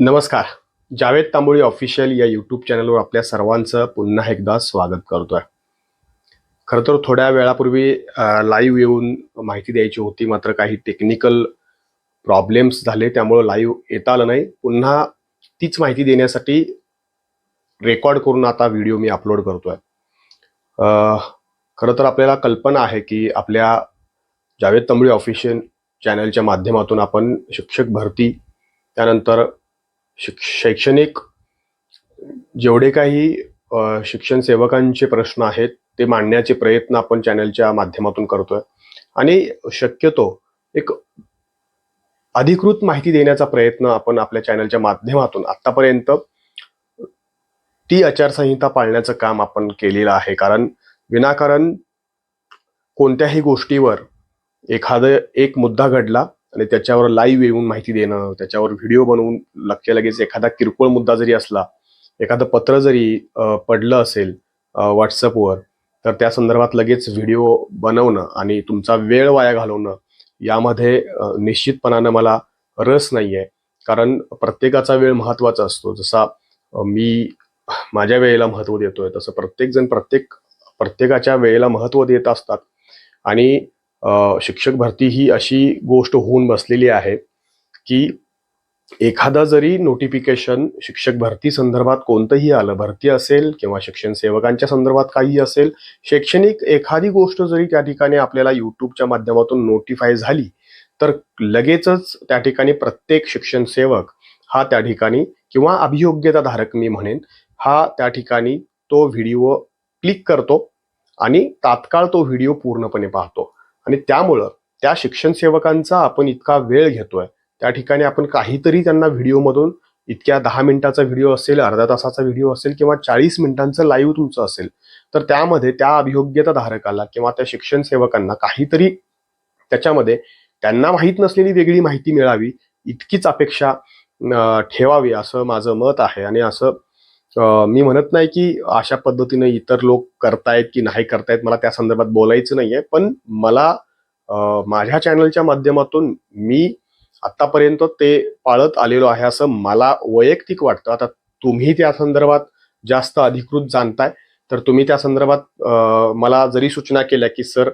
नमस्कार. जावेद तांबोळी ऑफिशियल या यूट्यूब चॅनलवर आपल्या सर्वांचं पुन्हा एकदा स्वागत करतोय. खरं तर थोड्या वेळापूर्वी लाईव्ह येऊन माहिती द्यायची होती मात्र काही टेक्निकल प्रॉब्लेम्स झाले त्यामुळं लाईव्ह येता आलं नाही. पुन्हा तीच माहिती देण्यासाठी रेकॉर्ड करून आता व्हिडिओ मी अपलोड करतोय. खरं तर आपल्याला कल्पना आहे की आपल्या जावेद तांबळी ऑफिशियल चॅनलच्या माध्यमातून आपण शिक्षक भरती त्यानंतर शिक शैक्षणिक जेवढे काही शिक्षण सेवकांचे प्रश्न आहेत ते मांडण्याचे प्रयत्न आपण चॅनलच्या माध्यमातून करतोय. आणि शक्यतो एक अधिकृत माहिती देण्याचा प्रयत्न आपण आपल्या चॅनलच्या माध्यमातून आत्तापर्यंत ती आचारसंहिता पाळण्याचं काम आपण केलेलं आहे. कारण विनाकारण कोणत्याही गोष्टीवर एखादं एक मुद्दा घडला आणि त्याच्यावर लाईव्ह येऊन माहिती देणं त्याच्यावर व्हिडिओ बनवून लगेच लगेच एखादा किरकोळ मुद्दा जरी असला एखादं पत्र जरी पडलं असेल व्हॉट्सअपवर तर त्या संदर्भात लगेच व्हिडिओ बनवणं आणि तुमचा वेळ वाया घालवणं यामध्ये निश्चितपणानं मला रस नाही आहे कारण प्रत्येकाचा वेळ महत्त्वाचा असतो. जसा मी माझ्या वेळेला महत्त्व देतोय तसं प्रत्येकजण प्रत्येक प्रत्येकाच्या वेळेला महत्त्व देत असतात. आणि शिक्षक भरती ही अशी गोष्ट होऊन बसलेली आहे की एखादा जरी नोटिफिकेशन शिक्षक भरती संदर्भात कोणतंही आलं भरती असेल किंवा शिक्षण सेवकांच्या संदर्भात काही असेल शैक्षणिक एखादी गोष्ट जरी त्या ठिकाणी आपल्याला युट्यूबच्या माध्यमातून नोटिफाय झाली तर लगेचच त्या ठिकाणी प्रत्येक शिक्षण सेवक हा त्या ठिकाणी किंवा अभियोग्यता धारक मी म्हणेन हा त्या ठिकाणी तो व्हिडिओ क्लिक करतो आणि तात्काळ तो व्हिडिओ पूर्णपणे पाहतो. आणि त्यामुळं त्या शिक्षण सेवकांचा आपण इतका वेळ घेतोय. त्या ठिकाणी आपण काहीतरी त्यांना व्हिडिओमधून इतक्या दहा मिनिटाचा व्हिडिओ असेल अर्धा तासाचा व्हिडिओ असेल किंवा चाळीस मिनिटांचं लाईव्ह तुमचं असेल तर त्यामध्ये त्या अभियोग्यता धारकाला किंवा त्या शिक्षण सेवकांना काहीतरी त्याच्यामध्ये त्यांना माहीत नसलेली वेगळी माहिती मिळावी इतकीच अपेक्षा ठेवावी असं माझं मत आहे. आणि असं मी म्हणत नाही की अशा पद्धतीने इतर लोक करतायत की नाही करतायत मला त्या संदर्भात बोलायचं नाहीये. पण मला माझ्या चॅनलच्या माध्यमातून मी आतापर्यंत ते पाळत आलेलो आहे असं मला वैयक्तिक वाटतं. आता तुम्ही त्या संदर्भात जास्त अधिकृत जाणताय तर तुम्ही त्या संदर्भात मला जरी सूचना केल्या की सर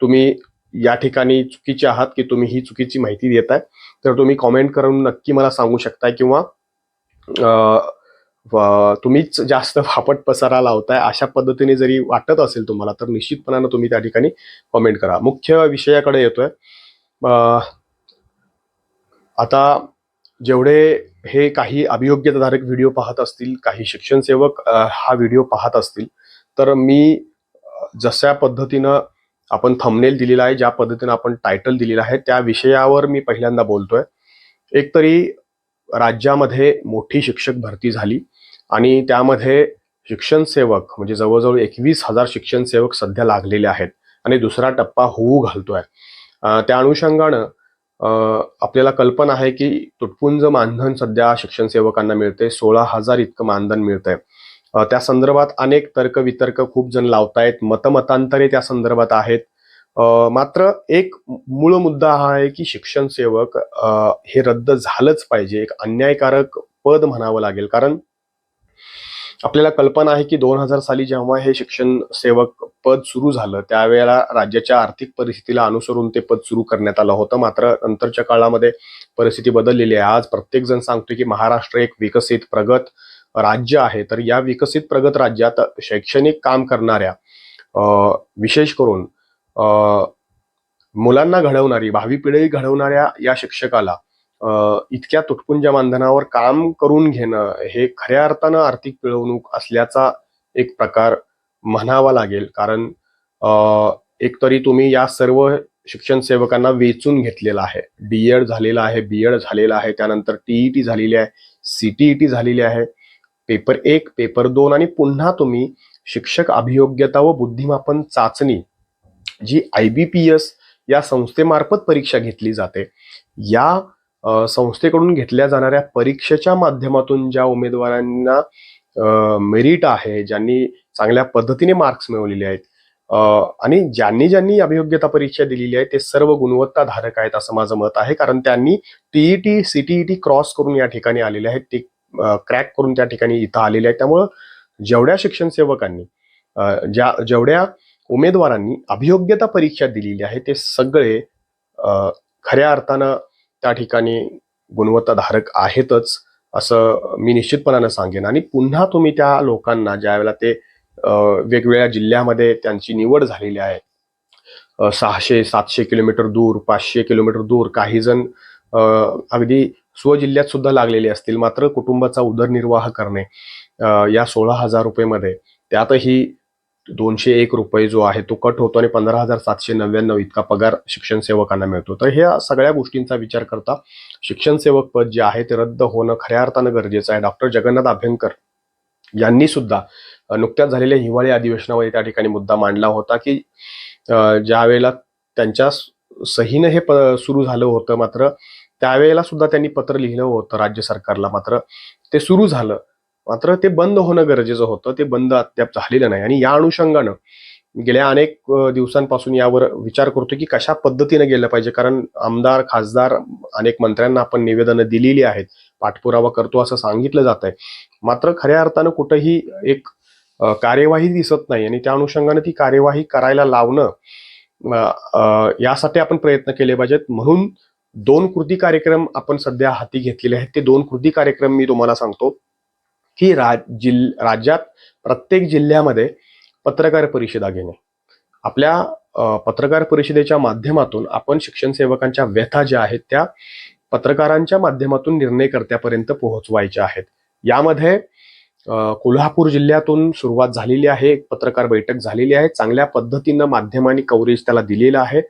तुम्ही या ठिकाणी चुकीचे आहात की तुम्ही ही चुकीची माहिती देताय तर तुम्ही कॉमेंट करून नक्की मला सांगू शकताय किंवा तुम्हीच जास्त फापट पसारा लावताय अशा पद्धतीने जरी वाटत असेल तुम्हाला तर निश्चितपणानं तुम्ही त्या ठिकाणी कॉमेंट करा. मुख्य विषयाकडे येतोय. आता जेवढे हे काही अभियोग्यताधारक व्हिडिओ पाहत असतील काही शिक्षण सेवक हा व्हिडिओ पाहत असतील तर मी जशा पद्धतीनं आपण थंबनेल दिलेला आहे ज्या पद्धतीनं आपण टायटल दिलेलं आहे त्या विषयावर मी पहिल्यांदा बोलतोय. एक तरी राज्यामध्ये मोठी शिक्षक भरती झाली. आणि त्यामध्ये शिक्षण सेवक म्हणजे जवळजवळ एकवीस हजार शिक्षण सेवक सध्या लागलेले आहेत. आणि दुसरा टप्पा होऊ घालतोय. त्या अनुषंगानं आपल्याला कल्पना आहे की तुटपुंज मानधन सध्या शिक्षण सेवकांना मिळते. सोळा हजार इतकं मानधन मिळतंय. त्या संदर्भात अनेक तर्क वितर्क खूप जण लावतायत. मतमतांतरे त्या संदर्भात आहेत. मात्र एक मूळ मुद्दा हा आहे की शिक्षण सेवक हे रद्द झालंच पाहिजे. एक अन्यायकारक पद म्हणावं लागेल. कारण आपल्याला कल्पना आहे की दोन हजार साली जेव्हा हे शिक्षण सेवक पद सुरू झालं त्यावेळेला राज्याच्या आर्थिक परिस्थितीला अनुसरून ते पद सुरू करण्यात आलं होतं. मात्र नंतरच्या काळामध्ये परिस्थिती बदललेली आहे. आज प्रत्येक जण सांगतोय की महाराष्ट्र एक विकसित प्रगत राज्य आहे. तर या विकसित प्रगत राज्यात शैक्षणिक काम करणाऱ्या विशेष करून मुलांना घडवणारी भावी पिढी घडवणाऱ्या या शिक्षकाला इतक्या तुटपुंज्या मानधनावर काम करून घेणं हे खऱ्या अर्थानं आर्थिक पिळवणूक असल्याचा एक प्रकार म्हणावा लागेल. कारण एक एकतरी तुम्ही या सर्व शिक्षण सेवकांना वेचून घेतलेलं आहे. डीएड झालेलं आहे बीएड झालेलं आहे त्यानंतर टीईटी झालेली आहे सीटीईटी झालेली आहे. पेपर एक पेपर दोन आणि पुन्हा तुम्ही शिक्षक अभियोग्यता व बुद्धिमापन चाचणी जी आय बी पी एस या संस्थेमार्फत परीक्षा घेतली जाते या संस्थेकडून घेतल्या जाणाऱ्या परीक्षेच्या माध्यमातून ज्या उमेदवारांना मेरिट आहे ज्यांनी चांगल्या पद्धतीने मार्क्स मिळवलेले आहेत आणि ज्यांनी ज्यांनी अभियोग्यता परीक्षा दिलेली आहे ते सर्व गुणवत्ताधारक आहेत असं माझं मत आहे. कारण त्यांनी टीईटी सीटीईटी क्रॉस करून या ठिकाणी आलेले आहेत ते क्रॅक करून त्या ठिकाणी इथं आलेले आहेत. त्यामुळं जेवढ्या शिक्षण सेवकांनी ज्या जेवढ्या उमेदवारांनी अभियोग्यता परीक्षा दिलेली आहे ते सगळे खऱ्या अर्थानं त्या ठिकाणी गुणवत्ताधारक आहेतच असं मी निश्चितपणानं सांगेन. आणि पुन्हा तुम्ही त्या लोकांना ज्या वेळेला ते वेगवेगळ्या जिल्ह्यामध्ये त्यांची निवड झालेली आहे सहाशे सातशे किलोमीटर दूर पाचशे किलोमीटर दूर काही जण अगदी स्वजिल्ह्यात सुद्धा लागलेले असतील मात्र कुटुंबाचा उदरनिर्वाह करणे या सोळा हजार रुपयेमध्ये त्यातही दोनशे एक रुपये जो आहे तो कट होतो आणि पंधरा हजार सातशे नव्याण्णव इतका पगार शिक्षण सेवकांना मिळतो. तर ह्या सगळ्या गोष्टींचा विचार करता शिक्षण सेवक पद जे आहे ते रद्द होणं खऱ्या अर्थानं गरजेचं आहे. डॉक्टर जगन्नाथ अभ्यंकर यांनी सुद्धा नुकत्याच झालेल्या हिवाळी अधिवेशनामध्ये त्या ठिकाणी मुद्दा मांडला होता की ज्या वेळेला त्यांच्या सहीनं हे प सुरू झालं होतं मात्र त्यावेळेला सुद्धा त्यांनी पत्र लिहिलं होतं राज्य सरकारला मात्र. ते सुरू झालं. मात्र ते बंद होणं गरजेचं होतं. ते बंद अद्याप झालेलं नाही. आणि या अनुषंगानं गेल्या अनेक दिवसांपासून यावर विचार करतो की कशा पद्धतीनं गेलं पाहिजे? कारण आमदार खासदार अनेक मंत्र्यांना आपण निवेदनं दिलेली आहेत. पाठपुरावा करतो असं सांगितलं जात आहे. मात्र खऱ्या अर्थानं कुठंही एक कार्यवाही दिसत नाही. आणि त्या अनुषंगाने ती कार्यवाही करायला लावणं यासाठी आपण प्रयत्न केले पाहिजेत. म्हणून दोन कृती कार्यक्रम आपण सध्या हाती घेतलेले आहेत. ते दोन कृती कार्यक्रम मी तुम्हाला सांगतो. ही राज जिल राज्यात प्रत्येक जिल्ह्यामध्ये पत्रकार परिषदा घेणे. आपल्या पत्रकार परिषदेच्या माध्यमातून आपण शिक्षण सेवकांच्या व्यथा ज्या आहेत त्या पत्रकारांच्या माध्यमातून निर्णयकर्त्यापर्यंत पोहोचवायच्या आहेत. यामध्ये कोल्हापूर जिल्ह्यातून सुरुवात झालेली आहे एक पत्रकार बैठक झालेली आहे चांगल्या पद्धतीनं माध्यमांनी कव्हरेज त्याला दिलेलं आहे.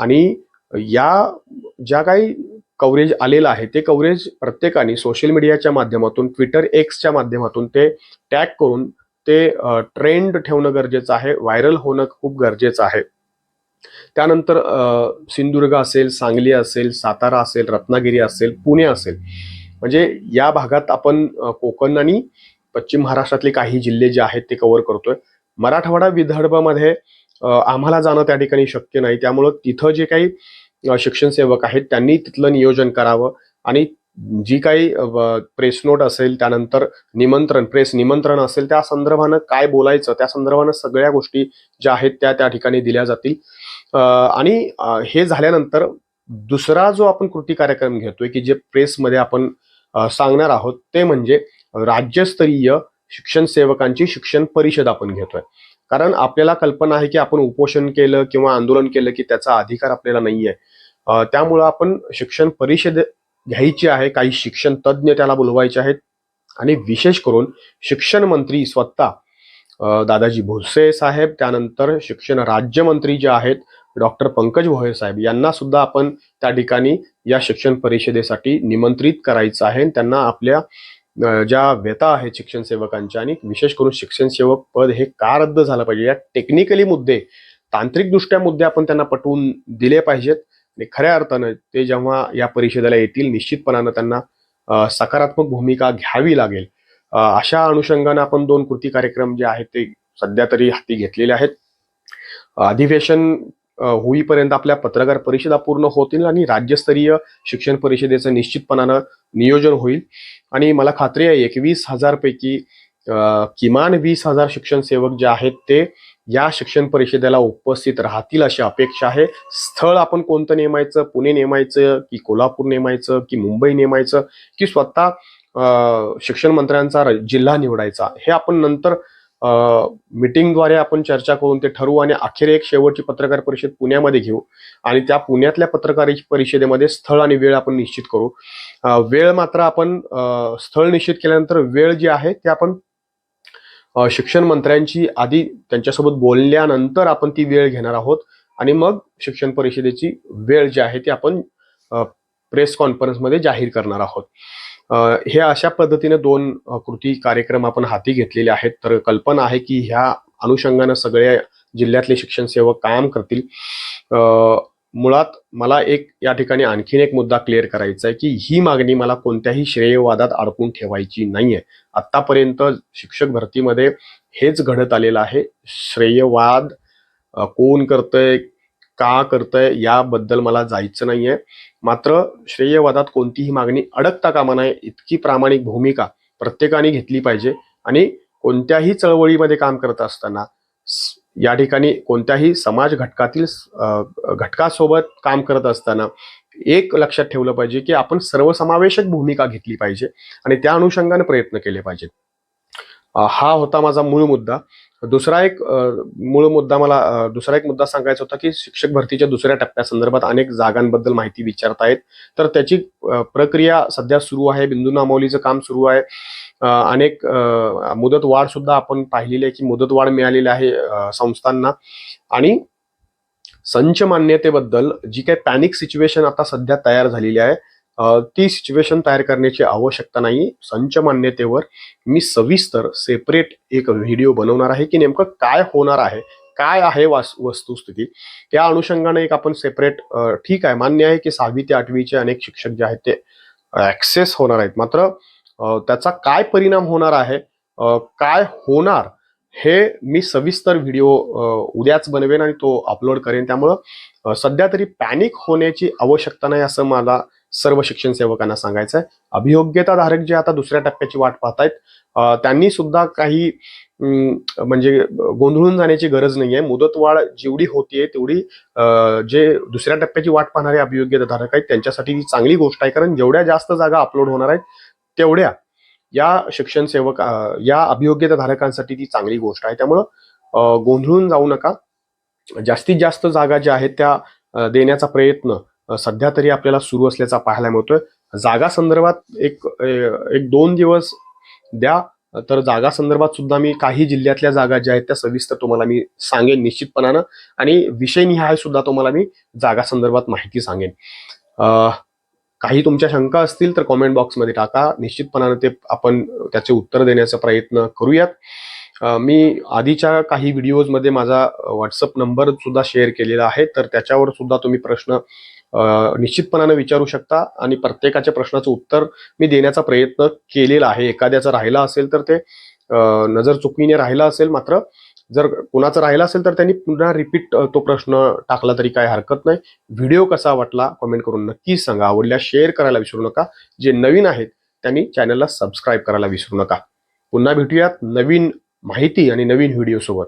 आणि या ज्या काही कव्हरेज आलेलं आहे. ते कव्हरेज प्रत्येकाने सोशल मीडियाच्या माध्यमातून ट्विटर एक्सच्या माध्यमातून ते टॅग करून ते ट्रेंड ठेवणं गरजेचं आहे. व्हायरल होणं खूप गरजेचं आहे. त्यानंतर सिंधुदुर्ग असेल सांगली असेल सातारा असेल रत्नागिरी असेल पुणे असेल. म्हणजे या भागात आपण कोकण आणि पश्चिम महाराष्ट्रातले काही जिल्हे जे आहेत ते कव्हर करतोय. मराठवाडा विदर्भामध्ये आम्हाला जाणं त्या ठिकाणी शक्य नाही. त्यामुळं तिथं जे काही शिक्षण सेवक आहेत त्यांनी तिथलं नियोजन करावं. आणि जी काही प्रेस नोट असेल त्यानंतर निमंत्रण प्रेस निमंत्रण असेल त्या संदर्भानं काय बोलायचं त्या संदर्भानं सगळ्या गोष्टी ज्या आहेत त्या त्या ठिकाणी दिल्या जातील. आणि हे झाल्यानंतर दुसरा जो आपण कृती कार्यक्रम घेतोय की जे प्रेसमध्ये आपण सांगणार आहोत ते म्हणजे राज्यस्तरीय शिक्षण सेवकांची शिक्षण परिषद आपण घेतोय. कारण आपल्याला कल्पना आहे की आपण उपोषण केलं किंवा आंदोलन केलं की त्याचा अधिकार आपल्याला नाहीये. आहे त्यामुळं आपण शिक्षण परिषद घ्यायची आहे काही शिक्षण तज्ज्ञ त्याला बोलवायचे आहेत. आणि विशेष करून शिक्षण मंत्री स्वतः दादाजी भोसे साहेब त्यानंतर शिक्षण राज्यमंत्री जे आहेत डॉक्टर पंकज भोये साहेब यांना सुद्धा आपण त्या ठिकाणी या शिक्षण परिषदेसाठी निमंत्रित करायचं आहे. त्यांना आपल्या ज्या व्यथा आहेत शिक्षण सेवकांच्या आणि विशेष करून शिक्षण सेवक पद हे का रद्द झालं पाहिजे? या टेक्निकली मुद्दे तांत्रिकदृष्ट्या मुद्दे आपण त्यांना पटवून दिले पाहिजेत. आणि खऱ्या अर्थानं ते जेव्हा या परिषदेला येतील निश्चितपणानं त्यांना सकारात्मक भूमिका घ्यावी लागेल. अशा अनुषंगानं आपण दोन कृती कार्यक्रम जे आहेत ते सध्या तरी हाती घेतलेले आहेत. अधिवेशन होईपर्यंत आपल्या पत्रकार परिषदा पूर्ण होतील आणि राज्यस्तरीय शिक्षण परिषदेचं निश्चितपणानं नियोजन होईल. आणि मला खात्री आहे एकवीस हजार पैकी किमान वीस हजार शिक्षण सेवक जे आहेत ते या शिक्षण परिषदेला उपस्थित राहतील अशी अपेक्षा आहे. स्थळ आपण कोणतं नेमायचं पुणे नेमायचं की कोल्हापूर नेमायचं की मुंबई नेमायचं की स्वतः शिक्षण मंत्र्यांचा र- जिल्हा निवडायचा हे आपण नंतर मिटिंगद्वारे आपण चर्चा करून ते ठरवू आणि अखेर एक शेवटची पत्रकार परिषद पुण्यामध्ये घेऊ आणि त्या पुण्यातल्या पत्रकार परिषदेमध्ये स्थळ आणि वेळ आपण निश्चित करू. वेळ मात्र आपण स्थळ निश्चित केल्यानंतर वेळ जी आहे ते आपण शिक्षण मंत्र्यांची आधी त्यांच्यासोबत बोलल्यानंतर आपण ती वेळ घेणार आहोत आणि मग शिक्षण परिषदेची वेळ जी आहे ती आपण प्रेस कॉन्फरन्समध्ये जाहीर करणार आहोत. हे अशा पद्धतीने दोन कृती कार्यक्रम आपण हाती घेतलेले आहेत. तर कल्पना आहे की ह्या अनुषंगानं सगळ्या जिल्ह्यातले शिक्षण सेवक काम करतील. मुळात मला एक या ठिकाणी आणखीन एक मुद्दा क्लिअर करायचा आहे की ही मागणी मला कोणत्याही श्रेयवादात अडकून ठेवायची नाहीये. आतापर्यंत शिक्षक भरतीमध्ये हेच घडत आलेलं आहे. श्रेयवाद कोण करतंय का करतंय याबद्दल मला जायचं नाहीये. मात्र श्रेयवादात कोणतीही मागणी अडकता कामा नये इतकी प्रामाणिक भूमिका प्रत्येकाने घेतली पाहिजे. आणि कोणत्याही चळवळीमध्ये काम करत असताना या ठिकाणी कोणत्याही समाज घटकातील घटकासोबत काम करत असताना एक लक्षात ठेवलं पाहिजे की आपण सर्वसमावेशक भूमिका घेतली पाहिजे. आणि त्या अनुषंगाने प्रयत्न केले पाहिजेत. हा होता माझा मूळ मुद्दा. दुसरा एक मूळ मुद्दा मला दुसरा एक मुद्दा सांगायचा होता की शिक्षक भरतीच्या दुसऱ्या टप्प्यासंदर्भात अनेक जागांबद्दल माहिती विचारतायत. तर त्याची प्रक्रिया सध्या सुरू आहे बिंदू नामावलीचं काम सुरू आहे. अनेक मुदत वाढ सुद्धा आपण पाहिलेली आहे की मुदत वाढ मिळालेली आहे संस्थांना. आणि संच मान्यतेबद्दल जी काही पॅनिक सिच्युएशन आता सध्या तयार झालेली आहे ती सिच्युएशन तयार करण्याची आवश्यकता नाही. संच मान्यतेवर मी सविस्तर सेपरेट एक व्हिडिओ बनवणार आहे की नेमकं काय होणार आहे काय आहे वास वस्तुस्थिती. त्या अनुषंगाने एक आपण सेपरेट ठीक आहे मान्य आहे की सहावी ते आठवीचे अनेक शिक्षक जे आहेत ते ऍक्सेस होणार आहेत. मात्र त्याचा काय परिणाम होणार आहे काय होणार हे मी सविस्तर व्हिडिओ उद्याच बनवेन आणि तो अपलोड करेन. त्यामुळं सध्या तरी पॅनिक होण्याची आवश्यकता नाही असं मला सर्व शिक्षण सेवकांना सांगायचं आहे अभियोग्यताधारक जे आता दुसऱ्या टप्प्याची वाट पाहतायत त्यांनी सुद्धा काही म्हणजे गोंधळून जाण्याची गरज नाहीये. मुदतवाढ जेवढी होतीये तेवढी जे दुसऱ्या टप्प्याची वाट पाहणारे अभियोग्यताधारक आहेत त्यांच्यासाठी ती चांगली गोष्ट आहे. कारण जेवढ्या जास्त जागा अपलोड होणार आहेत तेवढ्या या शिक्षण सेवक या अभियोग्यताधारकांसाठी ती चांगली गोष्ट आहे. त्यामुळं गोंधळून जाऊ नका. जास्तीत जास्त जागा ज्या आहेत त्या देण्याचा प्रयत्न सध्या तरी आपल्याला सुरू असल्याचा पाहायला मिळतोय. जागा संदर्भात एक एक दोन दिवस द्या. तर जागा संदर्भात सुद्धा मी काही जिल्ह्यातल्या जागा ज्या आहेत त्या सविस्तर तुम्हाला मी सांगेन निश्चितपणानं. आणि विषय निहाय सुद्धा तुम्हाला मी जागा संदर्भात माहिती सांगेन. काही तुमच्या शंका असतील तर कॉमेंट बॉक्समध्ये टाका. निश्चितपणानं ते आपण त्याचे उत्तर देण्याचा प्रयत्न करूयात. मी आधीच्या काही व्हिडिओजमध्ये माझा व्हॉट्सअप नंबर सुद्धा शेअर केलेला आहे. तर त्याच्यावर सुद्धा तुम्ही प्रश्न निश्चितपणानं विचारू शकता आणि प्रत्येकाच्या प्रश्नाचं उत्तर मी देण्याचा प्रयत्न केलेला आहे. एखाद्याचा राहिला असेल तर ते नजर चुकीने राहिला असेल मात्र जर कुणाचं राहिला असेल तर त्यांनी पुन्हा रिपीट तो प्रश्न टाकला तरी काय हरकत नाही. व्हिडिओ कसा वाटला कमेंट करून नक्कीच सांगा. आवडल्या शेअर करायला विसरू नका. जे नवीन आहेत त्यांनी चॅनलला सबस्क्राईब करायला विसरू नका. पुन्हा भेटूयात नवीन माहिती आणि नवीन व्हिडिओ सोबत.